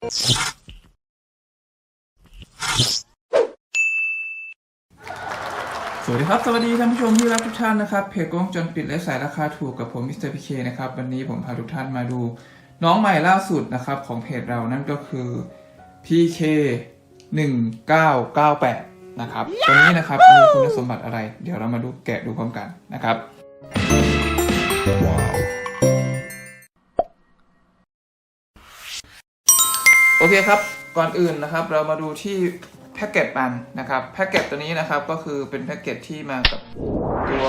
สวัสดีครับ สวัสดีท่านผู้ชมที่รักทุกท่านนะครับ เพจกล้องจนปิดและสายราคาถูกกับผมมิสเตอร์พีเคนะครับ วันนี้ผมพาทุกท่านมาดู น้องใหม่ล่าสุดนะครับ ของเพจเรานั่นก็คือ PK 1998 นะครับ ตัวนี้นะครับ มีคุณสมบัติอะไร เดี๋ยวเรามาดูแกะดูพร้อมกันนะครับ โอเคครับ ก่อนอื่นนะครับเรามาดูที่แพ็กเกจมันนะครับแพ็กเกจตัวนี้นะครับก็คือเป็นแพ็กเกจที่มากับตัว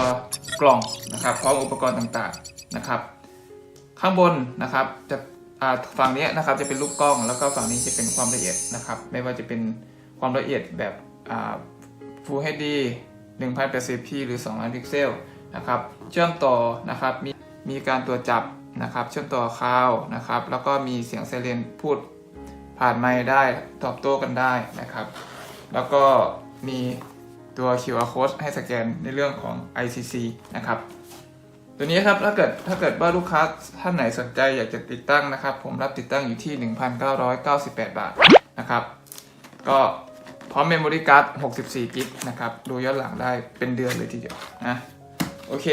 กล่องนะครับพร้อมอุปกรณ์ต่างๆนะครับ ข้างบนนะครับจะฝั่งนี้นะครับจะเป็นรูปกล้องแล้วก็ฝั่งนี้จะเป็นความละเอียดนะครับ ไม่ว่าจะเป็นความละเอียดแบบ Full HD 1080p หรือ2ล้านพิกเซลนะครับเชื่อมต่อนะครับมีมีการตัวจับนะครับ เชื่อมต่อคาวนะครับ แล้วก็มีเสียงไซเรนพูด ผ่านไมค์ได้ตอบโต้กันได้นะครับ แล้วก็มีตัว QR code ให้สแกนในเรื่องของ ICC นะครับ ตัวนี้ครับถ้าเกิดถ้าเกิดว่าลูกค้าท่านไหนสนใจอยากจะติดตั้งนะครับ ผมรับติดตั้งอยู่ที่ 1,998 บาทนะครับ ก็พร้อมเมมโมรี่การ์ด 64 กิกนะครับ ดูย้อนหลังได้เป็นเดือนเลยทีเดียวนะโอเค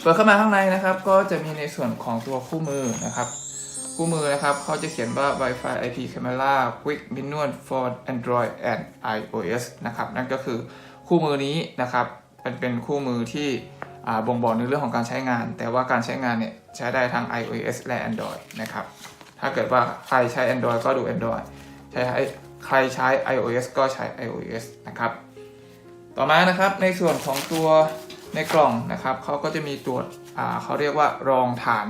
เปิดเข้ามาข้างในนะครับ ก็จะมีในส่วนของตัวคู่มือนะครับ คู่มือนะครับเขาจะเขียนว่า Wi-Fi IP Camera Quick Manual for Android and iOS นะครับนั่นก็คือคู่มือนี้นะครับเป็นเป็นคู่มือที่บ่งบอกในเรื่องของการใช้งาน แต่ว่าการใช้งานเนี่ยใช้ได้ทั้ง iOS และ Android นะครับถ้าเกิดว่าใครใช้ Android ก็ดู Android ใช้ใครใช้ iOS ก็ใช้ iOS นะครับต่อมานะครับในส่วนของตัวในกล่องนะครับเขาก็จะมีตัวเขาเรียกว่ารองฐาน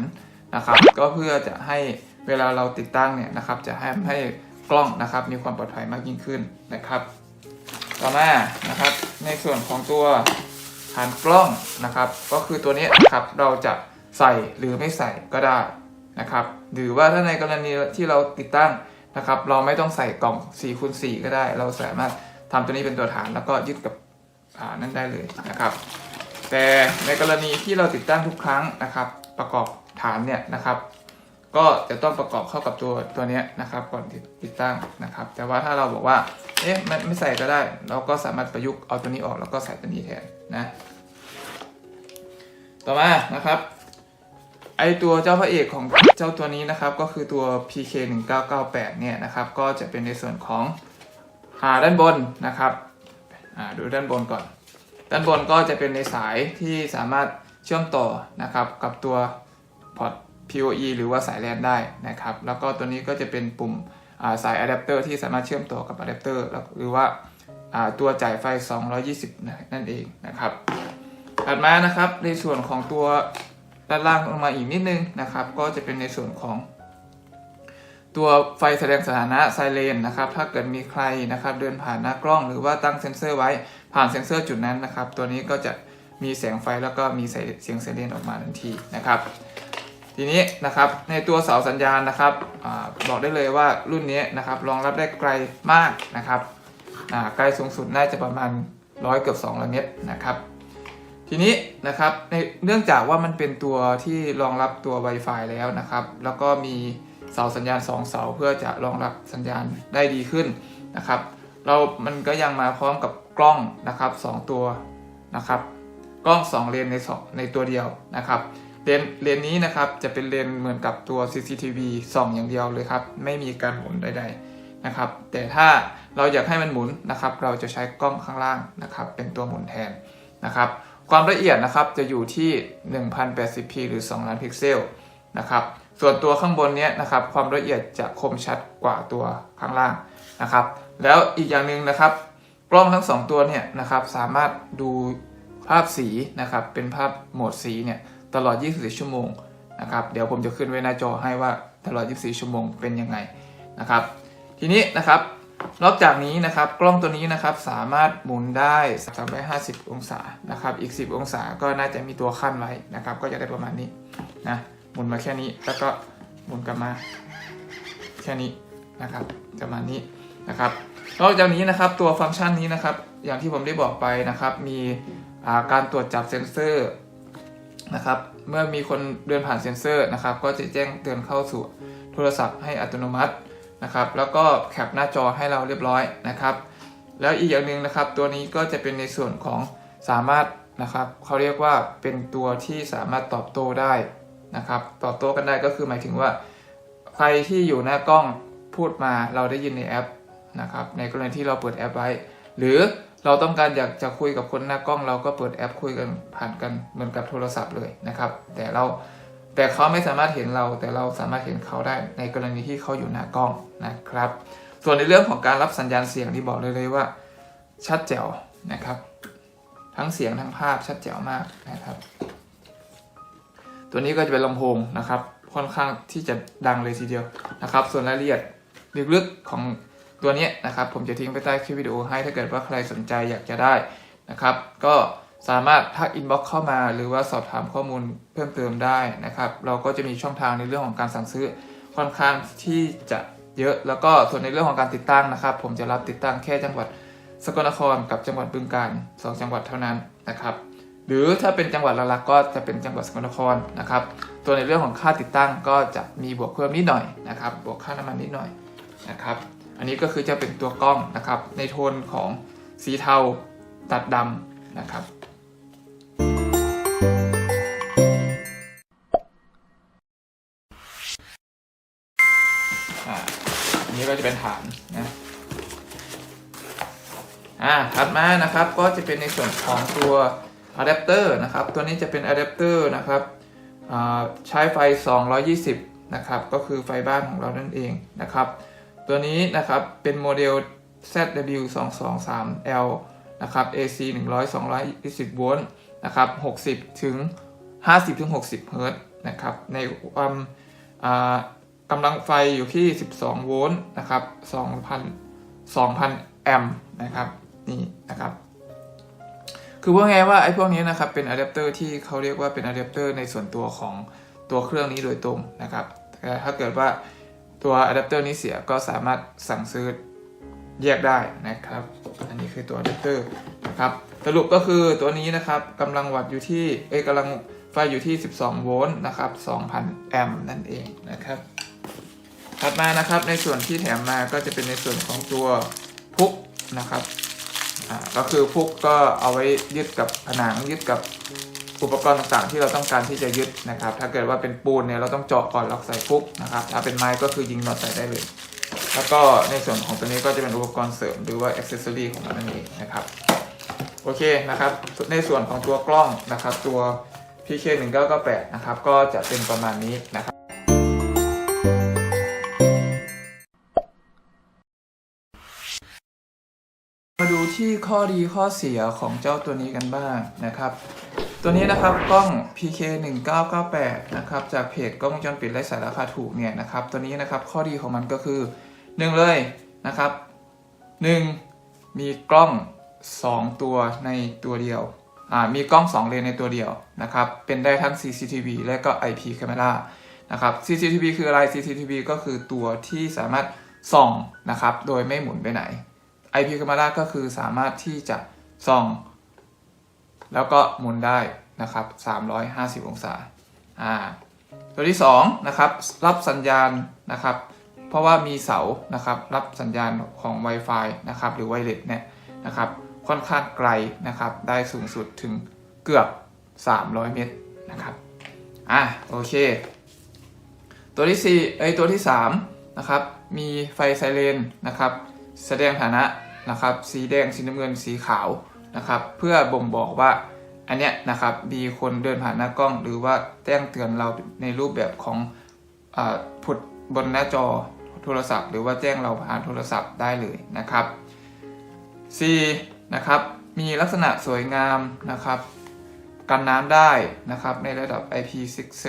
นะครับก็เพื่อจะให้เวลาเราติดตั้งเนี่ยนะครับจะให้ให้กล้องนะครับมีความปลอดภัยมากยิ่งขึ้นนะครับ ต่อมานะครับในส่วนของตัวฐานกล้องนะครับ ก็คือตัวนี้นะครับเราจะใส่หรือไม่ใส่ก็ได้นะครับ หรือว่าถ้าในกรณีที่เราติดตั้งนะครับ เราไม่ต้องใส่กล่อง4คูณ4ก็ได้ เราสามารถทำตัวนี้เป็นตัวฐานแล้วก็ยึดกับอ่านั่นได้เลยนะครับ แต่ในกรณีที่เราติดตั้งทุกครั้งนะครับ ประกอบ ฐานเนี่ยนะครับ ก็จะต้องประกอบเข้ากับตัวตัวนี้นะครับ ก่อนติดตั้งนะครับ แต่ว่าถ้าเราบอกว่าเอ๊ะมันไม่ใส่ก็ได้ เราก็สามารถประยุกต์เอาตัวนี้ออกแล้วก็ใส่ตัวนี้แทนนะ ต่อมานะครับไอตัวเจ้าพระเอกของเจ้าตัวนี้นะครับ ก็คือตัว PK 1998เนี่ยนะครับ ก็จะเป็นในส่วนของหาด้านบนนะครับอ่าดูด้านบนก่อน ด้านบนก็จะเป็นในสายที่สามารถเชื่อมต่อนะครับกับตัว พอร์ต PoE หรือว่าสายแลนได้นะครับ แล้วก็ตัวนี้ก็จะเป็นปุ่มาสายอะแดปเตอร์ที่สามารถเชื่อมต่อกับอะแดปเตอร์หรือว่าอ่าตัวจ่ายไฟ 220 นั่นเองนะครับ ถัดมานะครับในส่วนของตัวด้านล่างลงมาอีกนิดนึงนะครับ ก็จะเป็นในส่วนของ ตัวไฟแสดงสถานะไซเรนนะครับ ถ้าเกิดมีใครนะครับ เดินผ่านหน้ากล้อง หรือว่าตั้งเซ็นเซอร์ไว้ผ่านเซ็นเซอร์จุดนั้นนะครับ ตัวนี้ก็จะมีแสงไฟแล้วก็มีเสียงไซเรนออกมาทันทีนะครับ ทีนี้นะครับในตัวเสาสัญญาณนะครับอบอกได้เลยว่ารุ่นนี้นะครับรองรับได้ไกลมากนะครับไกลสูงสุดน่าจะประมาณร้อยเกือบ200เมตรนะครับทีนี้นะครับในเนื่องจากว่ามันเป็นตัวที่รองรับตัว Wi-Fi แล้วนะครับ แล้วก็มีเสาสัญญาณ 2 เสาเพื่อจะรองรับสัญญาณได้ดีขึ้นนะครับ เรา มันก็ยังมาพร้อมกับกล้องนะครับ 2 ตัวนะครับ กล้อง 2 เลนในสองในตัวเดียวนะครับ เลนเลนนี้นะครับจะเป็นเลนเหมือนกับตัว CCTV ส่องอย่างเดียวเลยครับ ไม่มีการหมุนใดๆนะครับ แต่ถ้าเราอยากให้มันหมุนนะครับ เราจะใช้กล้องข้างล่างนะครับ เป็นตัวหมุนแทนนะครับ ความละเอียดนะครับจะอยู่ที่ 1080p หรือ 2 ล้านพิกเซลนะครับ ส่วนตัวข้างบนเนี้ยนะครับ ความละเอียดจะคมชัดกว่าตัวข้างล่างนะครับ แล้วอีกอย่างหนึ่งนะครับ กล้องทั้ง 2 ตัวเนี่ยนะครับ สามารถดูภาพสีนะครับ เป็นภาพโหมดสีเนี่ย ตลอด 24 ชั่วโมงนะครับ เดี๋ยวผมจะขึ้นไว้หน้าจอให้ว่าตลอด 24 ชั่วโมงเป็นยังไงนะครับ ทีนี้นะครับ นอกจากนี้นะครับกล้องตัวนี้นะครับสามารถหมุนได้ 350 องศานะครับ อีก 10 องศาก็น่าจะมีตัวขั้นไว้นะครับ ก็จะได้ประมาณนี้นะหมุนมาแค่นี้แล้วก็หมุนกลับมาแค่นี้นะครับประมาณนี้นะครับนอกจากนี้นะครับตัวฟังก์ชันนี้นะครับอย่างที่ผมได้บอกไปนะครับ มีการตรวจจับเซ็นเซอร์ นะครับเมื่อมีคนเดินผ่านเซ็นเซอร์นะครับ ก็จะแจ้งเตือนเข้าสู่โทรศัพท์ให้อัตโนมัตินะครับ แล้วก็แคปหน้าจอให้เราเรียบร้อยนะครับ แล้วอีกอย่างหนึ่งนะครับ ตัวนี้ก็จะเป็นในส่วนของสามารถนะครับเขาเรียกว่าเป็นตัวที่สามารถตอบโต้ได้นะครับ ตอบโต้กันได้ก็คือหมายถึงว่า ใครที่อยู่หน้ากล้องพูดมาเราได้ยินในแอปนะครับ ในกรณีที่เราเปิดแอปไว้ หรือ เราต้องการอยากจะคุยกับคนหน้ากล้อง เราก็เปิดแอปคุยกันผ่านกันเหมือนกับโทรศัพท์เลยนะครับ แต่เราแต่เขาไม่สามารถเห็นเรา แต่เราสามารถเห็นเขาได้ในกรณีที่เขาอยู่หน้ากล้องนะครับ ส่วนในเรื่องของการรับสัญญาณเสียงที่บอกเลยเลยว่า ชัดแจ๋วนะครับ ทั้งเสียงทั้งภาพชัดแจ๋วมากนะครับ ตัวนี้ก็จะเป็นลำโพงนะครับ ค่อนข้างที่จะดังเลยทีเดียวนะครับ ส่วนรายละเอียดลึกๆของ ตัวนี้นะครับผมจะทิ้งไปใต้คลิปวิดีโอให้ถ้าเกิดว่าใครสนใจอยากจะได้นะครับ ก็สามารถทักอินบ็อกซ์เข้ามาหรือว่าสอบถามข้อมูลเพิ่มเติมได้นะครับ เราก็จะมีช่องทางในเรื่องของการสั่งซื้อค่อนข้างที่จะเยอะแล้วก็ส่วนในเรื่องของการติดตั้งนะครับ ผมจะรับติดตั้งแค่จังหวัดสกลนครกับจังหวัดบึงกาฬสองจังหวัดเท่านั้นนะครับ หรือถ้าเป็นจังหวัดหลักๆก็จะเป็นจังหวัดสกลนครนะครับ ตัวในเรื่องของค่าติดตั้งก็จะมีบวกเพิ่มนิดหน่อยนะครับ บวกค่าน้ำมันนิดหน่อยนะครับ อันนี้ก็คือจะเป็นตัวกล้องนะครับ ในโทนของสีเทาตัดดำนะครับอ่าอันนี้ก็จะเป็นฐานนะอ่าถัดมานะครับก็จะเป็นในส่วนของตัวอะแดปเตอร์นะครับ ตัวนี้จะเป็นอะแดปเตอร์นะครับใช้ไฟ 220 นะครับ ก็คือไฟบ้านของเรานั่นเองนะครับ ตัวนี้นะครับเป็นโมเดล ZW223L นะครับ AC 100 220 โวลต์นะครับ 60 ถึง 50 ถึง 60 เฮิรตซ์นะครับ ในความกำลังไฟอยู่ที่ 12 โวลต์นะครับ 2,000 2,000 แอมป์นะครับ นี่นะครับ คือว่าไงว่าไอ้พวกนี้นะครับ เป็นอะแดปเตอร์ที่เขาเรียกว่าเป็นอะแดปเตอร์ในส่วนตัวของตัวเครื่องนี้โดยตรงนะครับ แต่ถ้าเกิดว่า ตัวอะแดปเตอร์นี้เสียก็สามารถสั่งซื้อแยกได้นะครับ อันนี้คือตัวอะแดปเตอร์นะครับ สรุปก็คือตัวนี้นะครับกำลังวัตต์อยู่ที่เอ้กำลังไฟอยู่ที่ 12 โวลต์นะครับ 2,000 แอมป์นั่นเองนะครับ ถัดมานะครับในส่วนที่แถมมาก็จะเป็นในส่วนของตัวพุกนะครับ อ่า ก็คือพุกก็เอาไว้ยึดกับผนังยึดกับ อุปกรณ์ต่างๆ ที่เราต้องการที่จะยึดนะครับ ถ้าเกิดว่าเป็นปูนเนี่ยเราต้องเจาะก่อนแล้วใส่พุกนะครับ ถ้าเป็นไม้ก็คือยิงน็อตใส่ได้เลย แล้วก็ในส่วนของตัวนี้ก็จะเป็นอุปกรณ์เสริมหรือว่าอ็อกเซสซอรีของมันนั่นเองนะครับ โอเคนะครับ ในส่วนของตัวกล้องนะครับ ตัว PK 1 9 9 8 นะครับ ก็จะเป็นประมาณนี้นะครับมาดูที่ข้อดีข้อเสียของเจ้าตัวนี้กันบ้างนะครับ ตัวนี้นะครับกล้อง PK 1998นะครับจากเพจกล้องวงจรปิดไร้สายราคาถูกเนี่ยนะครับตัวนี้นะครับข้อดีของมันก็คือหนึ่งเลยนะครับหนึ่งมีกล้อง 2 ตัวในตัวเดียวอ่ามีกล้อง 2 เลนในตัวเดียวนะครับเป็นได้ทั้ง CCTV และก็ IP camera นะครับ CCTV คืออะไร CCTV ก็คือตัวที่สามารถส่องนะครับโดยไม่หมุนไปไหน IP camera ก็คือสามารถที่จะส่อง แล้วก็หมุนได้ นะครับ350 องศาอ่าตัวที่2นะครับรับสัญญาณนะครับเพราะว่ามีเสานะครับรับสัญญาณของ Wi-Fi นะครับหรือไวเลสเนี่ยนะครับค่อนข้างไกลนะครับได้สูงสุดถึงเกือบ 300 เมตรนะครับอะโอเค ตัวที่4เอ้ยตัวที่3นะครับมีไฟไซเรนนะครับแสดงฐานะนะครับสีแดงสีน้ำเงินสีขาวนะครับเพื่อบ่งบอกว่า อันเนี้ยนะครับมีคนเดินผ่านหน้ากล้อง หรือว่าแจ้งเตือนเราในรูปแบบของอผุดบนหน้าจอโทรศัพท์ หรือว่าแจ้งเราผ่านโทรศัพท์ได้เลยนะครับ C นะครับมีลักษณะสวยงามนะครับกันน้ำได้นะครับในระดับ IP67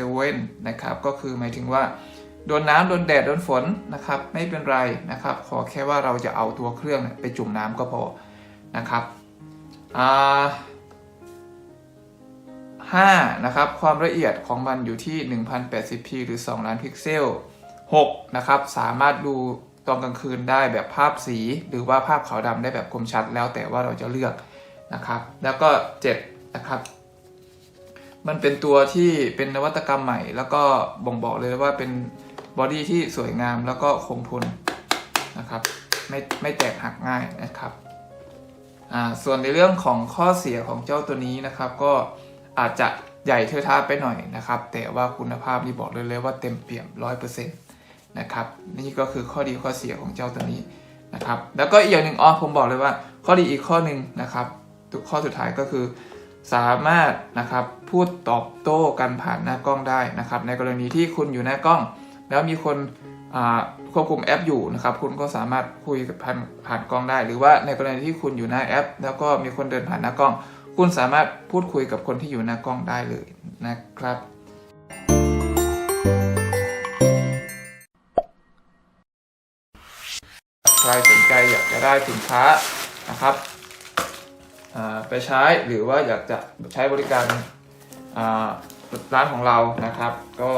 นะครับก็คือหมายถึงว่าโดนน้ำโดนแดดโดนฝนนะครับไม่เป็นไรนะครับ ขอแค่ว่าเราจะเอาตัวเครื่องไปจุ่มน้ำก็พอนะครับอ่า 5นะครับความละเอียดของมันอยู่ที่ 1080p หรือ 2 ล้านพิกเซล6นะครับสามารถดูตอนกลางคืนได้แบบภาพสี หรือว่าภาพขาวดำได้แบบคมชัดแล้วแต่ว่าเราจะเลือกนะครับ แล้วก็7นะครับมันเป็นตัวที่เป็นนวัตกรรมใหม่ แล้วก็บ่งบอกเลยว่าเป็นบอดี้ที่สวยงามแล้วก็คงทนนะครับไม่ไม่แตกหักง่ายนะครับอ่าส่วนในเรื่องของข้อเสียของเจ้าตัวนี้นะครับก็ อาจจะใหญ่เทอะทะไปหน่อยนะครับ แต่ว่าคุณภาพนี่บอกเลยเลยว่าเต็มเปี่ยมร้อยเปอร์เซ็นต์นะครับนี่ก็คือข้อดีข้อเสียของเจ้าตัวนี้นะครับแล้วก็อีกอย่างหนึ่งอ๋อผมบอกเลยว่า ข้อดีอีกข้อหนึ่งนะครับทุกข้อสุดท้ายก็คือ สามารถนะครับพูดตอบโต้กันผ่านหน้ากล้องได้นะครับ ในกรณีที่คุณอยู่หน้ากล้อง แล้วมีคนควบคุมแอปอยู่นะครับ คุณก็สามารถคุยกับผ่านผ่านกล้องได้ หรือว่าในกรณีที่คุณอยู่หน้าแอป แล้วก็มีคนเดินผ่านหน้ากล้อง คุณสามารถพูดคุยกับคนที่อยู่หน้ากล้องได้เลยนะครับ ใครสนใจอยากจะได้สินค้านะครับไปใช้หรือว่าอยากจะใช้บริการร้านของเรานะครับ ก็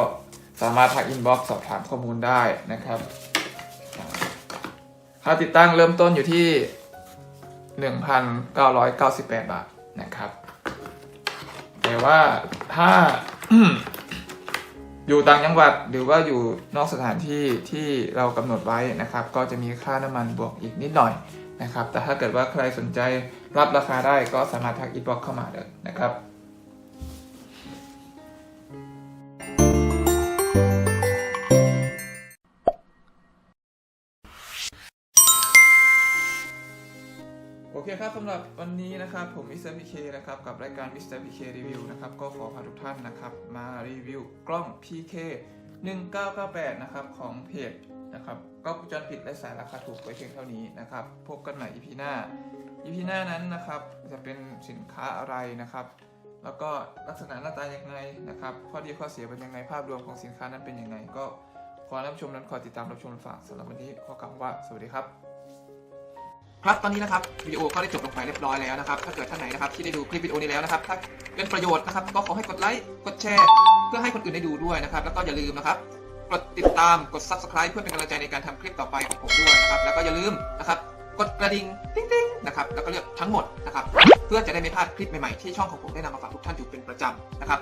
สามารถทักอินบ็อกซ์สอบถามข้อมูลได้นะครับค่าติดตั้งเริ่มต้นอยู่ที่ 1,998 บาท นะครับ แต่ว่าถ้าอยู่ต่างจังหวัดหรือว่าอยู่นอกสถานที่ที่เรากำหนดไว้นะครับ ก็จะมีค่าน้ำมันบวกอีกนิดหน่อยนะครับ แต่ถ้าเกิดว่าใครสนใจรับราคาได้ก็สามารถทักอีบ็อกเข้ามาได้นะครับ ครับสำหรับวันนี้นะครับผมมิสเตอร์พีเคนะครับกับรายการมิสเตอร์พีเครีวิวนะครับก็ขอพาทุกท่านนะครับมารีวิวกล้อง PK 1998นะครับของเพจนะครับก็จนปิดและสายราคาถูกไว้เพียงเท่านี้นะครับพบกันใหม่ EP หน้า EP หน้านั้นนะครับจะเป็นสินค้าอะไรนะครับ แล้วก็ลักษณะหน้าตายังไงนะครับข้อดีข้อเสียเป็นยังไงภาพรวมของสินค้านั้นเป็นยังไง ก็ขอรับชมนั้นขอติดตามรับชมฝากสำหรับวันนี้ขอกล่าวว่าสวัสดีครับ ครับตอนนี้นะครับวิดีโอก็ได้จบลงไปเรียบร้อยแล้วนะครับ ถ้าเกิดท่านไหนนะครับที่ได้ดูคลิปวิดีโอนี้แล้วนะครับ ถ้าเป็นประโยชน์นะครับ ก็ขอให้กดไลค์กดแชร์ เพื่อให้คนอื่นได้ดูด้วยนะครับ แล้วก็อย่าลืมนะครับกดติดตามกด subscribe เพื่อเป็นกำลังใจในการทำคลิปต่อไปของผมด้วยนะครับ แล้วก็อย่าลืมนะครับ กดกระดิ่งติ๊งติ๊งนะครับแล้วก็เลือกทั้งหมดนะครับ เพื่อจะได้ไม่พลาดคลิปใหม่ๆที่ช่องของผมได้นำมาฝากทุกท่านอยู่เป็นประจำนะครับ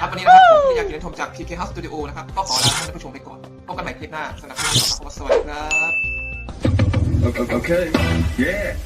ครับวันนี้นะครับผมที่อยากกินชมจาก PK House Studio นะครับก็ขอลาท่านผู้ชมไปก่อนพบกันใหม่คลิปหน้าสำหรับคลิปนี้ขอสวัสดีครับ Okay. Okay. Yeah.